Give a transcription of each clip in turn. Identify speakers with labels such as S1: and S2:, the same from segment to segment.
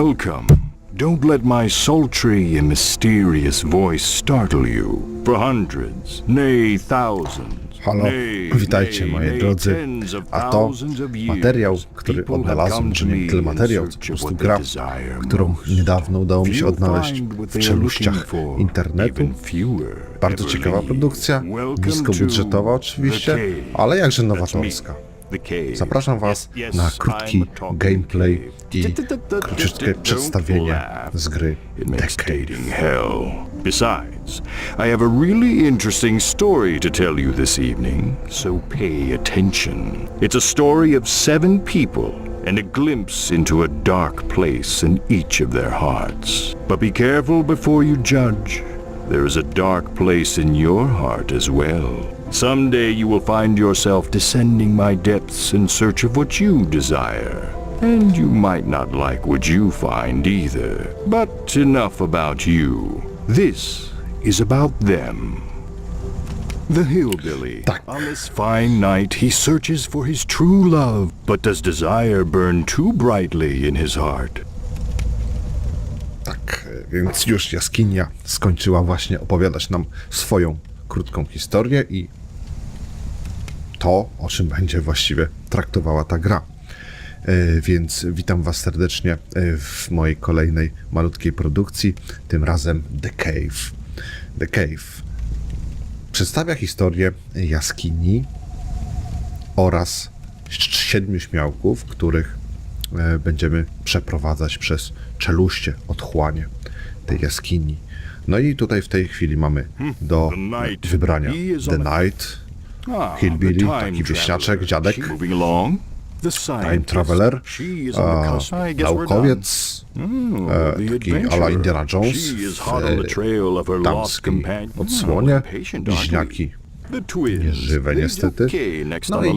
S1: Welcome. Don't let my sultry and mysterious voice startle you. For hundreds, nay thousands,
S2: Halo, witajcie moi drodzy. A to materiał, który odnalazłem, czy nie tyle materiał, co po prostu gra, którą niedawno udało mi się odnaleźć w czeluściach internetu. Bardzo ciekawa produkcja, niskobudżetowa
S1: to
S2: oczywiście, ale jakże nowatorska.
S1: Me, The Cave.
S2: Zapraszam Was na krótki gameplay i
S1: Don't
S2: króciutkie przedstawienie z gry
S1: It
S2: The
S1: makes
S2: Cave.
S1: dating hell. Besides, I have a really interesting story to tell you this evening, so pay attention. It's a story of seven people and a glimpse into a dark place in each of their hearts. But be careful before you judge. There is a dark place in your heart as well. Someday you will find yourself descending my depths in search of what you desire. And you might not like what you find either. But enough about you. This is about them. The hillbilly.
S2: Tak.
S1: On this fine night he searches for his true love, but does desire burn too brightly in his heart?
S2: Więc już jaskinia skończyła właśnie opowiadać nam swoją krótką historię i to, o czym będzie właściwie traktowała ta gra. E, Więc witam Was serdecznie e, w mojej kolejnej malutkiej produkcji, tym razem The Cave. The Cave przedstawia historię jaskini oraz siedmiu śmiałków, których będziemy przeprowadzać przez czeluście, otchłanie tej jaskini. No i tutaj w tej chwili mamy do
S1: Hmm, Knight.
S2: wybrania The Knight,
S1: Ah,
S2: Hillbilly, taki wieśniaczek, dziadek. Time. Traveler,
S1: done.
S2: naukowiec, e, taki ala. Indiana Jones w e,
S1: companion.
S2: odsłonie,
S1: Hmm,
S2: bliźniaki
S1: They
S2: niestety. No i.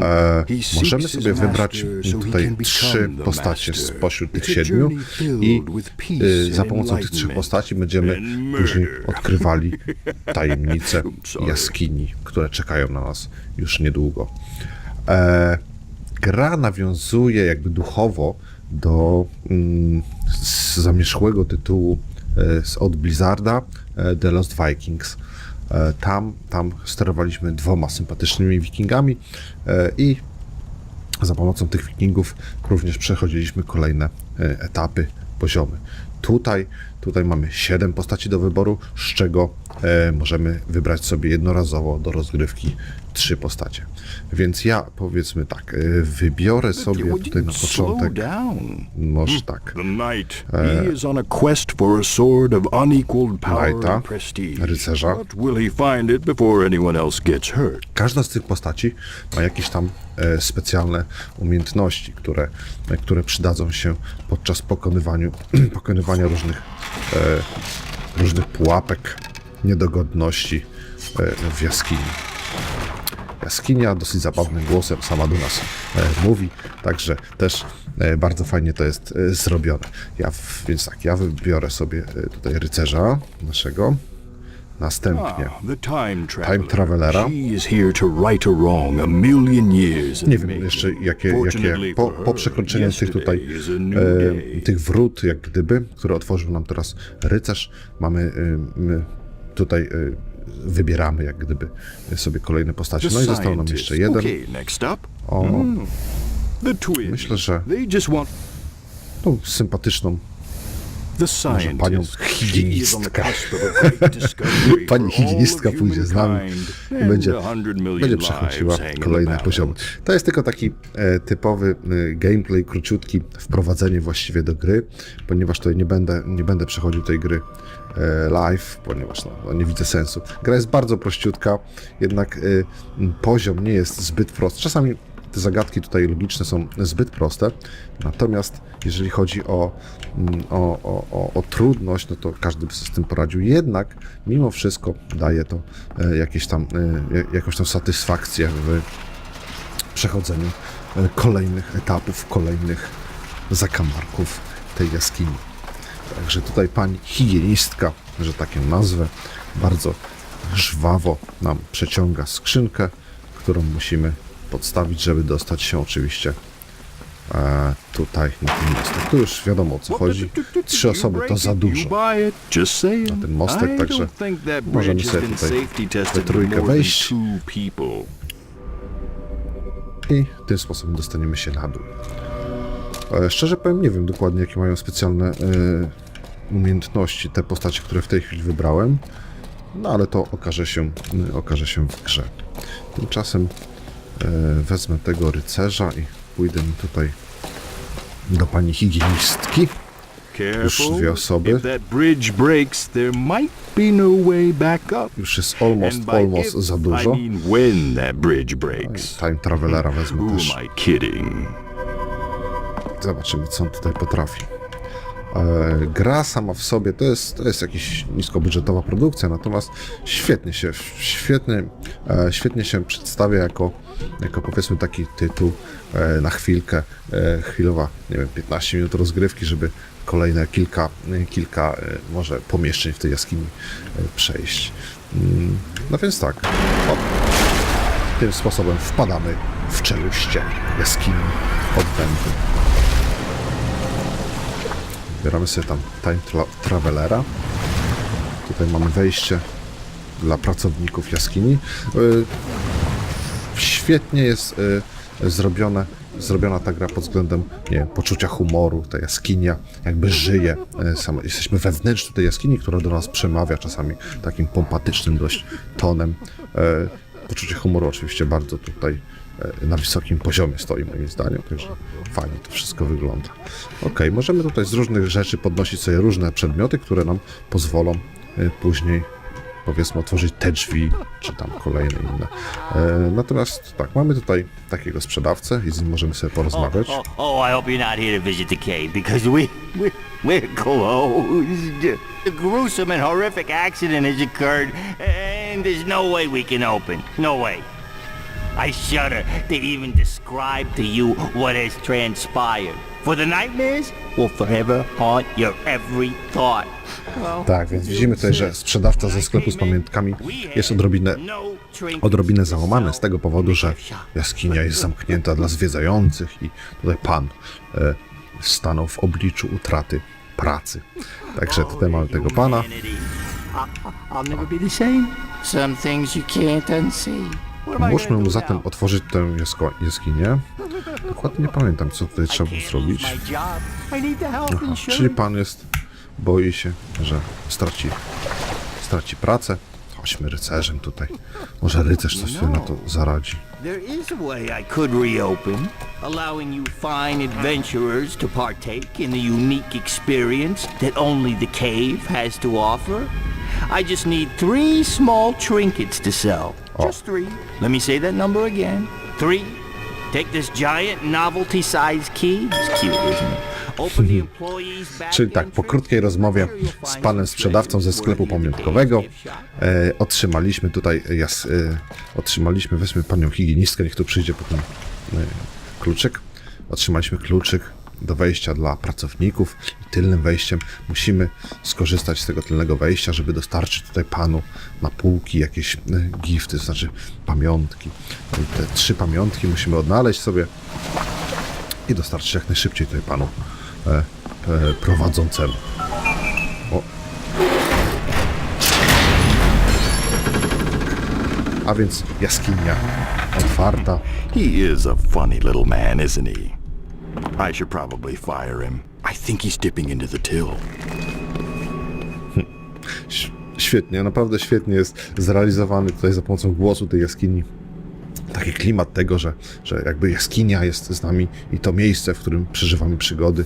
S2: E, możemy sobie wybrać tutaj trzy postacie spośród tych siedmiu i
S1: and
S2: za pomocą tych trzech postaci będziemy później odkrywali tajemnice jaskini, które czekają na nas już niedługo. E, gra nawiązuje jakby duchowo do mm, zamierzchłego tytułu e, z, od Blizzarda e, The Lost Vikings. E, tam, tam sterowaliśmy dwoma sympatycznymi wikingami e, i za pomocą tych wikingów również przechodziliśmy kolejne e, etapy, poziomy. Tutaj, tutaj mamy 7 postaci do wyboru, z czego e, możemy wybrać sobie jednorazowo do rozgrywki trzy postacie. Więc ja powiedzmy tak, e, wybiorę sobie tutaj na początek, może tak,
S1: of unequaled power
S2: Knighta, rycerza. Każda z tych postaci ma jakieś tam e, specjalne umiejętności, które, e, które przydadzą się podczas pokonywania różnych, e, różnych pułapek, niedogodności e, w jaskini. Jaskinia dosyć zabawnym głosem sama do nas e, mówi, także też e, bardzo fajnie to jest e, zrobione. Ja, więc tak, ja wybiorę sobie e, tutaj rycerza naszego, następnie
S1: Ah, time traveler.
S2: Time Travelera. Nie wiem jeszcze, jakie, jakie po, po przekroczeniu tych tutaj e, tych wrót, jak gdyby, które otworzył nam teraz rycerz, mamy e, tutaj e, wybieramy jak gdyby sobie kolejne postacie. No i został nam jeszcze jeden. O,
S1: twins.
S2: Myślę, że- tą sympatyczną
S1: scientist.
S2: panią
S1: She is on the
S2: higienistkę.
S1: cusp of a great discovery
S2: Pani higienistka pójdzie z nami i będzie, będzie przechodziła kolejne poziomy. To jest tylko taki e, typowy e, gameplay, króciutki, wprowadzenie właściwie do gry, ponieważ tutaj nie będę, nie będę przechodził tej gry e, live, ponieważ no, no, nie widzę sensu. Gra jest bardzo prościutka, jednak e, poziom nie jest zbyt prosty. Czasami te zagadki tutaj logiczne są zbyt proste, natomiast jeżeli chodzi o, mm, o, o, o, o trudność, no to każdy by sobie z tym poradził. Jednak mimo wszystko daje to e, jakieś tam, e, ja- jakąś tam satysfakcję w przechodzeniu e, kolejnych etapów, kolejnych zakamarków tej jaskini. Także tutaj pani higienistka, że takie nazwę, bardzo żwawo nam przeciąga skrzynkę, którą musimy podstawić, żeby dostać się oczywiście e, tutaj na ten mostek. Tu już wiadomo o co chodzi. Trzy osoby to za dużo.
S1: Saying.
S2: ten mostek, także możemy sobie tutaj we trójkę wejść. i tym sposobem dostaniemy się na dół. E, Szczerze powiem, nie wiem dokładnie, jakie mają specjalne e, umiejętności te postacie, które w tej chwili wybrałem, no ale to okaże się, e, okaże się w grze. Tymczasem wezmę tego rycerza i pójdę tutaj do pani higienistki.
S1: Careful.
S2: dwie osoby.
S1: No.
S2: Już jest almost, almost za dużo. Time Travelera wezmę też. Zobaczymy, co on tutaj potrafi. E, gra sama w sobie to jest, to jest jakaś niskobudżetowa produkcja, natomiast świetnie się, świetnie, e, świetnie się przedstawia jako, jako powiedzmy taki tytuł e, na chwilkę, e, chwilowa, nie wiem, 15 minut rozgrywki, żeby kolejne kilka, kilka e, może pomieszczeń w tej jaskini przejść. Mm, No więc tak, o, tym sposobem wpadamy w czeluście jaskini odbędu. Wybieramy sobie tam Time tra Travelera. Tutaj mamy wejście dla pracowników jaskini. Świetnie jest y, zrobione, zrobiona ta gra pod względem nie poczucia humoru. Ta jaskinia jakby żyje. y, Sama, jesteśmy wewnętrznie tej jaskini, która do nas przemawia czasami takim pompatycznym dość tonem. Y, Poczucie humoru oczywiście bardzo tutaj y, na wysokim poziomie stoi moim zdaniem, także fajnie to wszystko wygląda. Ok, możemy tutaj z różnych rzeczy podnosić sobie różne przedmioty, które nam pozwolą y, później powiedzmy otworzyć te drzwi, czy tam kolejne inne. E, natomiast tak, mamy tutaj takiego sprzedawcę i z nim możemy sobie porozmawiać.
S3: Oh, oh, I hope you're not here to visit the cave because we, we we're closed. A gruesome and horrific accident has occurred, and there's no way we can open. No way. I shudder to even describe to you what has transpired. For the nightmares will forever haunt your every thought.
S2: Tak, więc widzimy tutaj, że sprzedawca ze sklepu z pamiątkami jest odrobinę, odrobinę załamany z tego powodu, że jaskinia jest zamknięta dla zwiedzających i tutaj pan e, stanął w obliczu utraty pracy. Także tutaj mamy tego pana.
S3: I'll never be the same. Some things you can't unsee. Gonna
S2: mu zatem otworzyć tę jaskinię. Dokładnie nie pamiętam, co tutaj trzeba było zrobić. Aha, czyli pan jest, boi się, że straci, straci pracę. Chodźmy rycerzem tutaj. Może rycerz coś sobie na to zaradzi.
S3: There is a way I could reopen, allowing you fine adventurers to partake in the unique experience that only the cave has to offer. I just need three small trinkets to sell. Oh. Just three. Let me say that number again. Three. Take this giant novelty-sized key. It's cute, isn't it?
S2: Czyli tak, po krótkiej rozmowie z panem sprzedawcą ze sklepu pamiątkowego e, otrzymaliśmy tutaj, jas, e, otrzymaliśmy, weźmy panią higienistkę, niech tu przyjdzie po ten e, kluczyk. Otrzymaliśmy kluczyk do wejścia dla pracowników i tylnym wejściem musimy skorzystać z tego tylnego wejścia, żeby dostarczyć tutaj panu na półki jakieś e, gifty, to znaczy pamiątki. I te trzy pamiątki musimy odnaleźć sobie i dostarczyć jak najszybciej tutaj panu e, e, prowadzącemu. O. A więc jaskinia otwarta.
S1: He is a funny little man, isn't he? I should probably fire him. I think he's dipping into the till.
S2: Ś- Świetnie, naprawdę świetnie jest zrealizowany tutaj za pomocą głosu tej jaskini. Taki klimat tego, że, że jakby jaskinia jest z nami i to miejsce, w którym przeżywamy przygody,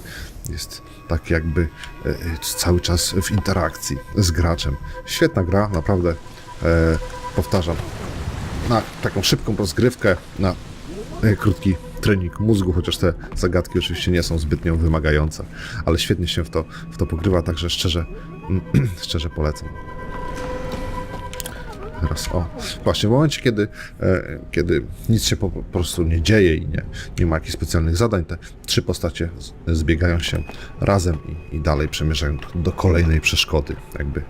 S2: jest tak jakby e, e, cały czas w interakcji z graczem. Świetna gra, naprawdę e, powtarzam. Na taką szybką rozgrywkę, na e, krótki trening mózgu, chociaż te zagadki oczywiście nie są zbytnio wymagające, ale świetnie się w to, w to pogrywa, także szczerze, szczerze polecam. Teraz o. Właśnie w momencie, kiedy, e, kiedy nic się po, prostu nie dzieje i nie, nie ma jakichś specjalnych zadań, te trzy postacie zbiegają się razem i, i dalej przemierzają do, kolejnej przeszkody. Jakby.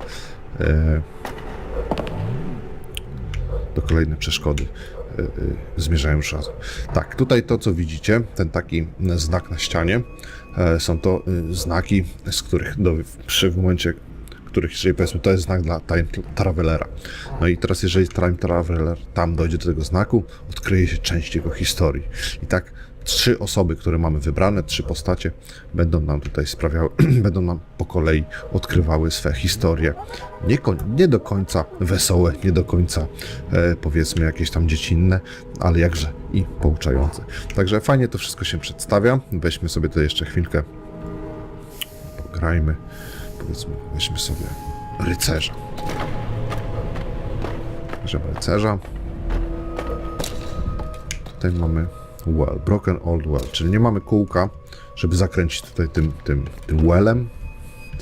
S2: E, do kolejnej przeszkody. y, zmierzają już razem. Tak, tutaj to, co widzicie, ten taki znak na ścianie, e, są to znaki, z których do, przy momencie, których, jeżeli powiedzmy, to jest znak dla Time Travelera. No i teraz, jeżeli Time Traveler tam dojdzie do tego znaku, odkryje się część jego historii. I tak trzy osoby, które mamy wybrane, trzy postacie, będą nam tutaj sprawiały, będą nam po kolei odkrywały swe historie. Nie, nie do końca wesołe, nie do końca e, powiedzmy jakieś tam dziecinne, ale jakże i pouczające. Także fajnie to wszystko się przedstawia. Weźmy sobie tutaj jeszcze chwilkę, pograjmy, powiedzmy, weźmy sobie rycerza. Bierzemy rycerza. Tutaj mamy well, broken old well, czyli nie mamy kółka, żeby zakręcić tutaj tym, tym, tym wellem,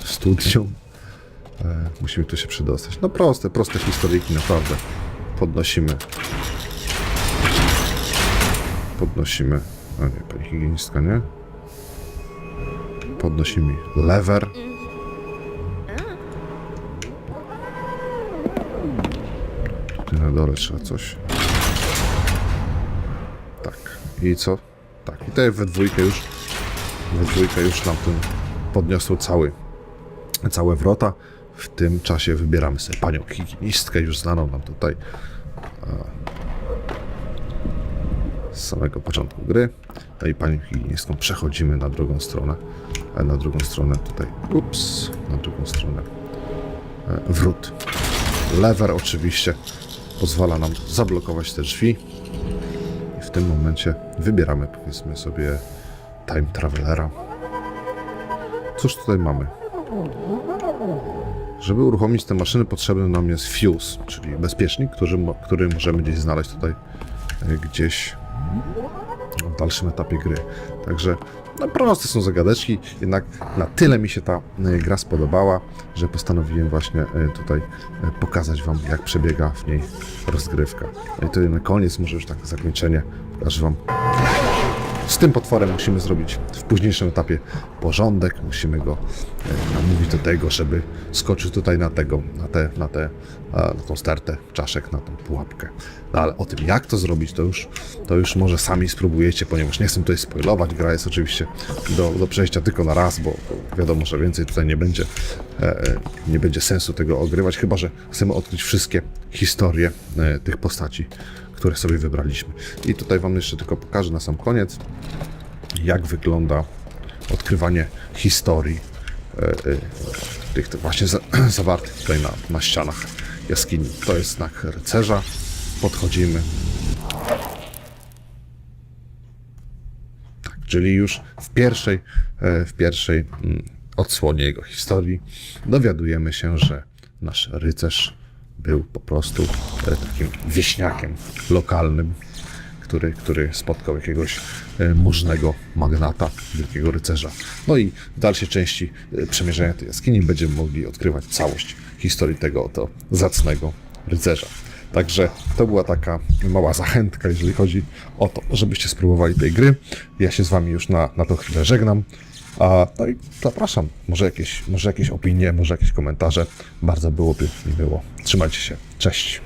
S2: studnią. E, musimy tu się przedostać. No proste, proste historyjki, naprawdę. Podnosimy. Podnosimy. A nie, pani higienistka, nie? Podnosimy lever. Tutaj na dole trzeba coś. Tak. I co? Tak. I tutaj we dwójkę już we dwójkę już nam ten podniosło cały, całe wrota. W tym czasie wybieramy sobie panią higienistkę, już znaną nam tutaj e, z samego początku gry. No i panią higienistką przechodzimy na drugą stronę. A na drugą stronę tutaj, ups, na drugą stronę e, wrót. Lever oczywiście pozwala nam zablokować te drzwi. I w tym momencie wybieramy, powiedzmy sobie, Time Travelera. Cóż tutaj mamy? Żeby uruchomić te maszyny, potrzebny nam jest fuse, czyli bezpiecznik, który, który możemy gdzieś znaleźć tutaj, e, gdzieś w dalszym etapie gry. Także no, proste są zagadeczki, jednak na tyle mi się ta e, gra spodobała, że postanowiłem właśnie e, tutaj e, pokazać Wam, jak przebiega w niej rozgrywka. No i to na koniec, może już tak zakończenie, pokażę Wam tym potworem musimy zrobić w późniejszym etapie porządek, musimy go e, namówić do tego, żeby skoczył tutaj na tego, na tę, na a, na tą stertę czaszek, na tą pułapkę. No ale o tym, jak to zrobić, to już, to już może sami spróbujecie, ponieważ nie chcę tutaj spoilować. Gra jest oczywiście do, do przejścia tylko na raz, bo wiadomo, że więcej tutaj nie będzie, e, e, nie będzie sensu tego ogrywać, chyba że chcemy odkryć wszystkie historie tych postaci, które sobie wybraliśmy. I tutaj Wam jeszcze tylko pokażę na sam koniec, jak wygląda odkrywanie historii e, e, tych właśnie za, zawartych tutaj na, na ścianach jaskini. To jest znak rycerza. Podchodzimy. Tak, czyli już w pierwszej, e, w pierwszej mm, odsłonie jego historii dowiadujemy się, że nasz rycerz był po prostu e, takim wieśniakiem lokalnym, który, który spotkał jakiegoś e, możnego magnata, wielkiego rycerza. No i w dalszej części e, przemierzania tej jaskini będziemy mogli odkrywać całość historii tego oto zacnego rycerza. Także to była taka mała zachętka, jeżeli chodzi o to, żebyście spróbowali tej gry. Ja się z Wami już na, na tą chwilę żegnam. A, no i zapraszam. Może jakieś, może jakieś opinie, może jakieś komentarze. Bardzo byłoby mi miło. Trzymajcie się. Cześć.